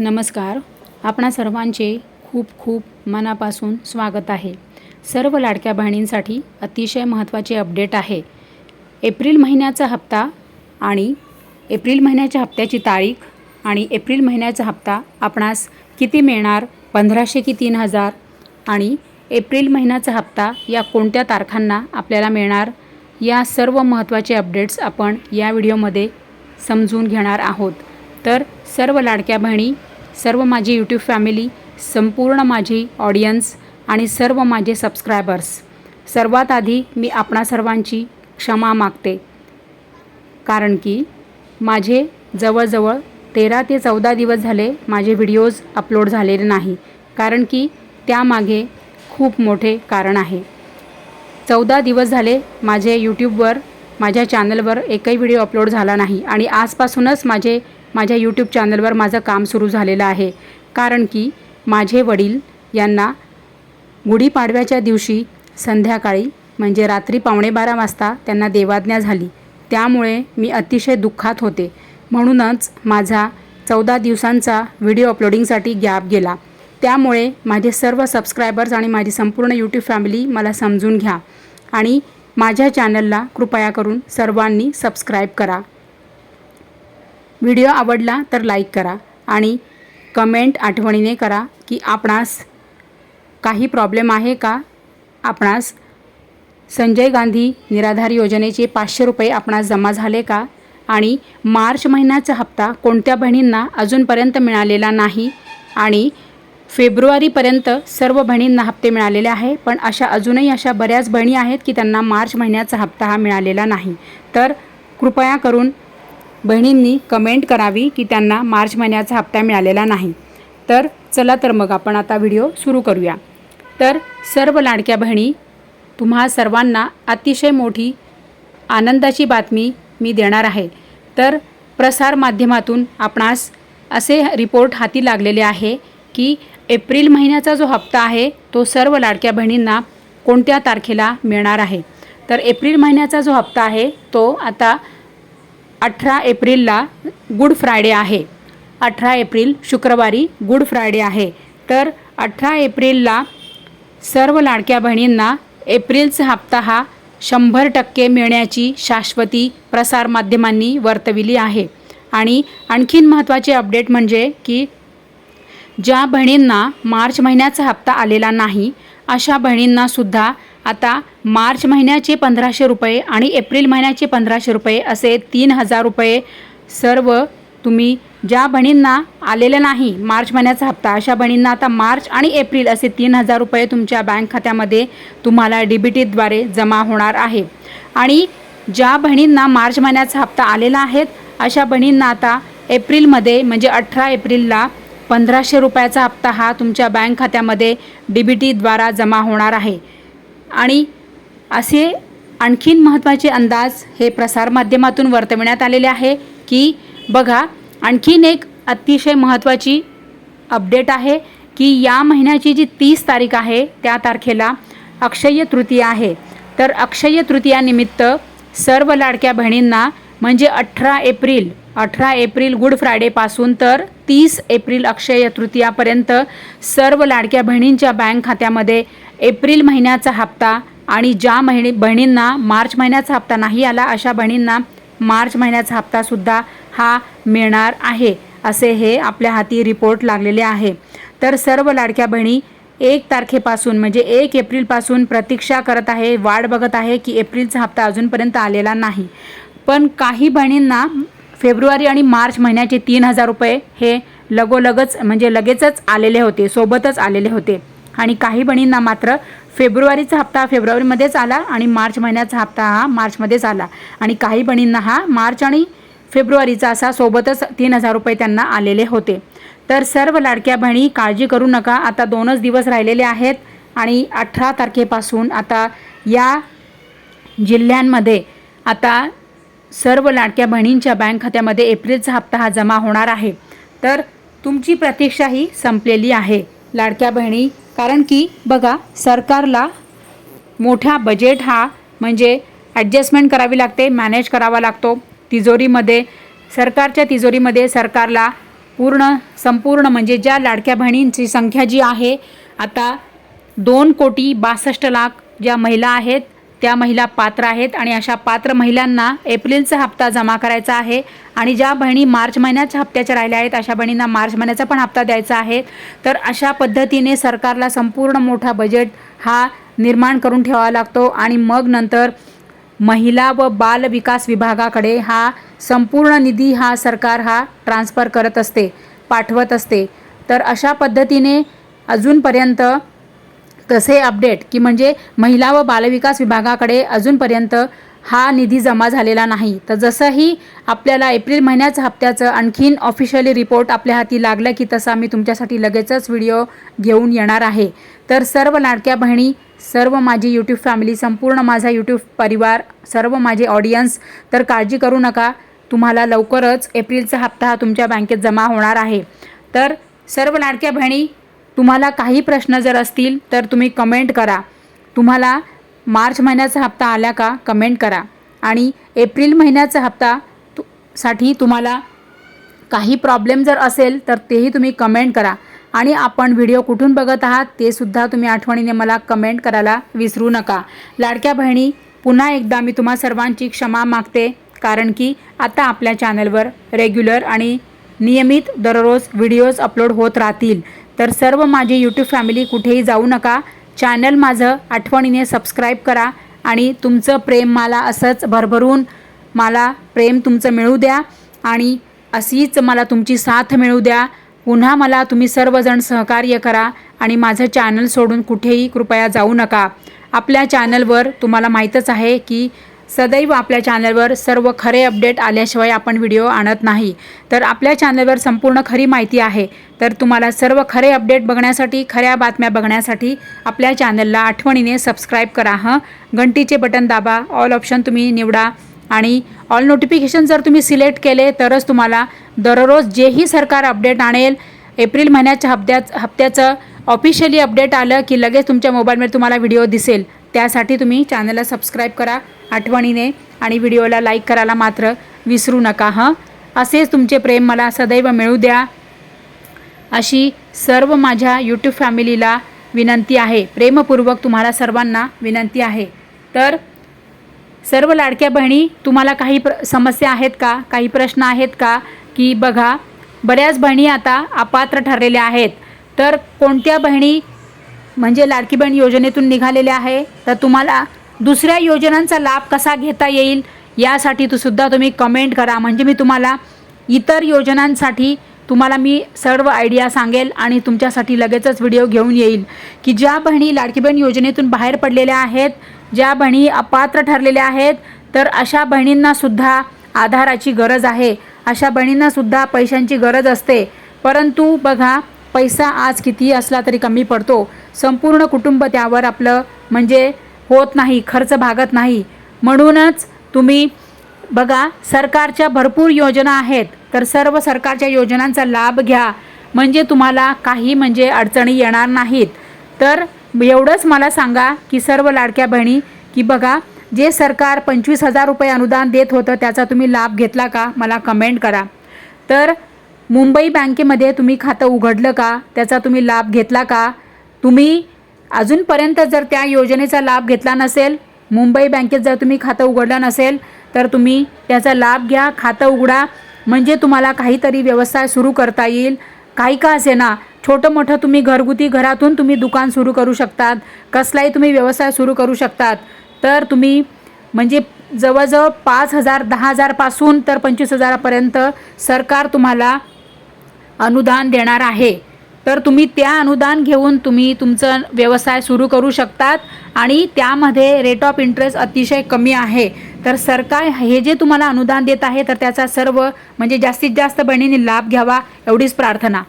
नमस्कार. आपणा सर्वांचे खूप खूप मनापासून स्वागत आहे. सर्व लाडक्या बहिणींसाठी अतिशय महत्त्वाचे अपडेट आहे. एप्रिल महिन्याचा हप्ता आणि एप्रिल महिन्याच्या हप्त्याची तारीख आणि एप्रिल महिन्याचा हप्ता आपणास किती मिळणार? पंधराशे की तीन हजार? आणि एप्रिल महिन्याचा हप्ता या कोणत्या तारखांना आपल्याला मिळणार? या सर्व महत्त्वाचे अपडेट्स आपण या व्हिडिओमध्ये समजून घेणार आहोत. तर सर्व लाडक्या बहिणी सर्व माझी यूट्यूब फॅमिली संपूर्ण माझी ऑडियन्स आणि सर्व माझे सबस्क्रायबर्स सर्वात आधी मी आपणा सर्वांची क्षमा मागते. कारण की माझे जवळजवळ तेरा ते चौदा दिवस झाले माझे व्हिडिओज अपलोड झालेले नाही. कारण की त्यामागे खूप मोठे कारण आहे. चौदा दिवस झाले माझे यूट्यूबवर माझ्या चॅनलवर एकही व्हिडिओ अपलोड झाला नाही आणि आजपासूनच माझे माझ्या यूट्यूब चॅनलवर माझं काम सुरू झालेलं आहे. कारण की माझे वडील यांना गुढीपाडव्याच्या दिवशी संध्याकाळी म्हणजे रात्री पावणे बारा वाजता त्यांना देवाज्ञा झाली. त्यामुळे मी अतिशय दुःखात होते. म्हणूनच माझा चौदा दिवसांचा व्हिडिओ अपलोडिंगसाठी गॅप गेला. त्यामुळे माझे सर्व सबस्क्रायबर्स आणि माझी संपूर्ण यूट्यूब फॅमिली मला समजून घ्या. आणि माझ्या चॅनलला कृपया करून सर्वांनी सबस्क्राईब करा. व्हिडिओ आवडला तर लाईक करा आणि कमेंट आठवणीने करा की आपणास काही प्रॉब्लेम आहे का? आपणास संजय गांधी निराधार योजनेचे पाचशे रुपये आपणास जमा झाले का? आणि मार्च महिन्याचा हप्ता कोणत्या बहिणींना अजूनपर्यंत मिळालेला नाही? आणि फेब्रुवारीपर्यंत सर्व बहिणींना हप्ते मिळालेले आहे पण अशा अजूनही अशा बऱ्याच बहिणी आहेत की त्यांना मार्च महिन्याचा हप्ता हा मिळालेला नाही. तर कृपया करून बहिणींनी कमेंट करावी की त्यांना मार्च महिन्याचा हप्ता मिळालेला नाही. तर चला तर मग आपण आता व्हिडिओ सुरू करूया. तर सर्व लाडक्या बहिणी तुम्हा सर्वांना अतिशय मोठी आनंदाची बातमी मी देणार आहे. तर प्रसारमाध्यमातून आपणास असे रिपोर्ट हाती लागलेले आहे की एप्रिल महिन्याचा जो हप्ता आहे तो सर्व लाडक्या बहिणींना कोणत्या तारखेला मिळणार आहे? तर एप्रिल महिन्याचा जो हप्ता आहे तो आता अठरा एप्रिलला गुड फ्रायडे आहे. अठरा एप्रिल शुक्रवारी गुड फ्रायडे आहे. तर अठरा एप्रिलला सर्व लाडक्या बहिणींना एप्रिलचा हप्ता हा शंभर टक्के मिळण्याची शाश्वती प्रसारमाध्यमांनी वर्तविली आहे. आणि आणखीन महत्त्वाचे अपडेट म्हणजे की ज्या बहिणींना मार्च महिन्याचा हप्ता आलेला नाही अशा बहिणींनासुद्धा आता मार्च महिन्याचे पंधराशे रुपये आणि एप्रिल महिन्याचे पंधराशे रुपये असे तीन हजार रुपये सर्व तुम्ही ज्या बहिणींना आलेलं नाही मार्च महिन्याचा हप्ता अशा बहिणींना आता मार्च आणि एप्रिल असे तीन हजार रुपये तुमच्या बँक खात्यामध्ये तुम्हाला डी बी टीद्वारे जमा होणार आहे. आणि ज्या बहिणींना मार्च महिन्याचा हप्ता आलेला आहेत अशा बहिणींना आता एप्रिलमध्ये म्हणजे अठरा एप्रिलला पंधराशे रुपयाचा हप्ता हा तुमच्या बँक खात्यामध्ये डी बी टीद्वारा जमा होणार आहे. आणि असे आणखीन महत्त्वाचे अंदाज हे प्रसारमाध्यमातून वर्तविण्यात आलेले आहे की बघा आणखीन एक अतिशय महत्त्वाची अपडेट आहे की या महिन्याची जी तीस तारीख आहे त्या तारखेला अक्षय तृतीया आहे. तर अक्षय तृतीयानिमित्त सर्व लाडक्या बहिणींना म्हणजे अठरा एप्रिल अठरा एप्रिल गुड फ्रायडेपासून तर तीस एप्रिल अक्षय तृतीयापर्यंत सर्व लाडक्या बहिणींच्या बँक खात्यामध्ये एप्रिल महिन्याचा हप्ता आणि ज्या महिने बहिणींना मार्च महिन्याचा हप्ता नाही आला अशा बहिणींना मार्च महिन्याचा हप्तासुद्धा हा मिळणार आहे असे हे आपल्या हाती रिपोर्ट लागलेले आहे. तर सर्व लाडक्या बहिणी एक तारखेपासून म्हणजे एक एप्रिलपासून प्रतीक्षा करत आहे वाट बघत आहे की एप्रिलचा हप्ता अजूनपर्यंत आलेला नाही. पण काही बहिणींना फेब्रुवारी आणि मार्च महिन्याचे तीन हजार रुपये हे लगोलगच म्हणजे लगेचच आलेले होते सोबतच आलेले होते. आणि काही बहिणींना मात्र फेब्रुवारीचा हप्ता फेब्रुवारीमध्येच आला आणि मार्च महिन्याचा हप्ता हा मार्चमध्येच आला. आणि काही बहिणींना हा मार्च आणि फेब्रुवारीचा असा सोबतच तीन हजार रुपये त्यांना आलेले होते. तर सर्व लाडक्या बहिणी काळजी करू नका. आता दोनच दिवस राहिलेले आहेत आणि अठरा तारखेपासून आता या जिल्ह्यांमध्ये आता सर्व लाडक्या बहिणींच्या बँक खात्यामध्ये एप्रिलचा हप्ता हा जमा होणार आहे. तर तुमची प्रतीक्षा ही संपलेली आहे. लाडक्या बहिणी. कारण की बघा सरकारला मोठा बजेट हा म्हणजे ॲडजस्टमेंट करावी लागते मॅनेज करावा लागतो. तिजोरीमध्ये सरकारच्या तिजोरीमध्ये सरकारला पूर्ण संपूर्ण म्हणजे ज्या लाडक्या बहिणींची संख्या जी आहे आता दोन कोटी बासष्ट लाख ज्या महिला आहेत त्या महिला पात्र आहेत आणि अशा पात्र महिलांना एप्रिलचा हप्ता जमा करायचा आहे. आणि ज्या बहिणी मार्च महिन्याच्या हप्त्याच्या राहिल्या आहेत अशा बहिणींना मार्च महिन्याचा पण हप्ता द्यायचा आहे. तर अशा पद्धतीने सरकारला संपूर्ण मोठा बजेट हा निर्माण करून ठेवावा लागतो आणि मग नंतर महिला व बाल विकास विभागाकडे हा संपूर्ण निधी हा सरकार हा ट्रान्स्फर करत असते पाठवत असते. तर अशा पद्धतीने अजूनपर्यंत तसे अपडेट की म्हणजे महिला व बालविकास विभागाकडे अजूनपर्यंत हा निधी जमा झालेला नाही. तर जसंही आपल्याला एप्रिल महिन्याच्या हप्त्याचं आणखीन ऑफिशियली रिपोर्ट आपल्या हाती लागलं की तसा मी तुमच्यासाठी लगेचच व्हिडिओ घेऊन येणार आहे. तर सर्व लाडक्या बहिणी सर्व माझी यूट्यूब फॅमिली संपूर्ण माझा यूट्यूब परिवार सर्व माझे ऑडियन्स तर काळजी करू नका. तुम्हाला लवकरच एप्रिलचा हप्ता हा तुमच्या बँकेत जमा होणार आहे. तर सर्व लाडक्या बहिणी तुम्हाला काही प्रश्न जर असतील तर तुम्ही कमेंट करा. तुम्हाला मार्च महिन्याचा हप्ता आला का कमेंट करा. आणि एप्रिल महिन्याचा हप्ता तु साठी तुम्हाला काही प्रॉब्लेम जर असेल तर तेही तुम्ही कमेंट करा. आणि आपण व्हिडिओ कुठून बघत आहात ते सुद्धा तुम्ही आठवणीने मला कमेंट करायला विसरू नका. लाडक्या बहिणी पुन्हा एकदा मी तुम्हा सर्वांची क्षमा मागते कारण की आता आपल्या चॅनलवर रेग्युलर आणि नियमित दररोज व्हिडिओज अपलोड होत राहतील. तर सर्व माझी यूट्यूब फॅमिली कुठेही जाऊ नका. चॅनल माझं आठवणीने सबस्क्राईब करा आणि तुमचं प्रेम मला असंच भरभरून मला प्रेम तुमचं मिळू द्या आणि अशीच मला तुमची साथ मिळू द्या. पुन्हा मला तुम्ही सर्वजण सहकार्य करा आणि माझं चॅनल सोडून कुठेही कृपया जाऊ नका. आपल्या चॅनलवर तुम्हाला माहीतच आहे की सदैव आपल्या चॅनलवर सर्व खरे अपडेट आल्याशिवाय आपण व्हिडिओ आणत नाही. तर आपल्या चॅनलवर संपूर्ण खरी माहिती आहे. तर तुम्हाला सर्व खरे अपडेट बघण्यासाठी खऱ्या बातम्या बघण्यासाठी आपल्या चॅनलला आठवणीने सबस्क्राईब करा हं? घंटीचे बटन दाबा ऑल ऑप्शन तुम्ही निवडा आणि ऑल नोटिफिकेशन जर तुम्ही सिलेक्ट केले तरच तुम्हाला दररोज जेही सरकार अपडेट आणेल एप्रिल महिन्याच्या हप्त्याच हप्त्याचं ऑफिशियली अपडेट आलं की लगेच तुमच्या मोबाईलमध्ये तुम्हाला व्हिडिओ दिसेल. त्यासाठी तुम्ही चॅनलला सबस्क्राईब करा. आठवणीने आणि व्हिडिओला लाईक करायला मात्र विसरू नका हं? असेच तुमचे प्रेम मला सदैव मिळू द्या. अशी सर्व माझ्या यूट्यूब फॅमिलीला विनंती आहे. प्रेमपूर्वक तुम्हाला सर्वांना विनंती आहे. तर सर्व लाडक्या बहिणी तुम्हाला काही प्र समस्या आहेत का? काही प्रश्न आहेत का? की बघा बऱ्याच बहिणी आता अपात्र ठरलेल्या आहेत. तर कोणत्या बहिणी म्हणजे लाडकी बहीण योजनेतून निघालेल्या आहे? तर तुम्हाला दुसऱ्या योजनांचा लाभ कसा घेता येईल यासाठी तू सुद्धा तुम्ही कमेंट करा. म्हणजे मी तुम्हाला इतर योजनांसाठी तुम्हाला मी सर्व आयडिया सांगेल आणि तुमच्यासाठी लगेचच व्हिडिओ घेऊन येईल. की ज्या बहिणी लाडकी बहीण योजनेतून बाहेर पडलेल्या आहेत ज्या बहिणी अपात्र ठरलेल्या आहेत तर अशा बहिणींनासुद्धा आधाराची गरज आहे. अशा बहिणींनासुद्धा पैशांची गरज असते. परंतु बघा पैसा आज कितीही असला तरी कमी पडतो. संपूर्ण कुटुंब त्यावर आपलं म्हणजे होत नाही खर्च भागत नाही. म्हणूनच तुम्ही बघा सरकारच्या भरपूर योजना आहेत. तर सर्व सरकारच्या योजनांचा लाभ घ्या. म्हणजे तुम्हाला काही म्हणजे अडचणी येणार नाहीत. तर एवढंच मला सांगा की सर्व लाडक्या बहिणी की बघा जे सरकार पंचवीस हजार रुपये अनुदान देत होतं त्याचा तुम्ही लाभ घेतला का? मला कमेंट करा. तर मुंबई बँकेमध्ये तुम्ही खातं उघडलं का? त्याचा तुम्ही लाभ घेतला का? तुम्ही अजूनपर्यंत जर त्या योजनेचा लाभ घेतला नसेल मुंबई बँकेत जर तुम्ही खातं उघडलं नसेल तर तुम्ही त्याचा लाभ घ्या खातं उघडा. म्हणजे तुम्हाला काहीतरी व्यवसाय सुरू करता येईल. काही का असे ना छोटं मोठं तुम्ही घरगुती घरातून तुम्ही दुकान सुरू करू शकतात कसलाही तुम्ही व्यवसाय सुरू करू शकतात. तर तुम्ही म्हणजे जवळजवळ पाच हजार दहा हजारपासून तर पंचवीस हजारापर्यंत सरकार तुम्हाला अनुदान देणार आहे. तर तुम्ही त्या अनुदान घेऊन तुम्ही तुमचं व्यवसाय सुरू करू शकतात आणि त्यामध्ये रेट ऑफ इंटरेस्ट अतिशय कमी आहे. तर सरकार हे जे तुम्हाला अनुदान देत आहे तर त्याचा सर्व म्हणजे जास्तीत जास्त बहिणींनी लाभ घ्यावा एवढीच प्रार्थना.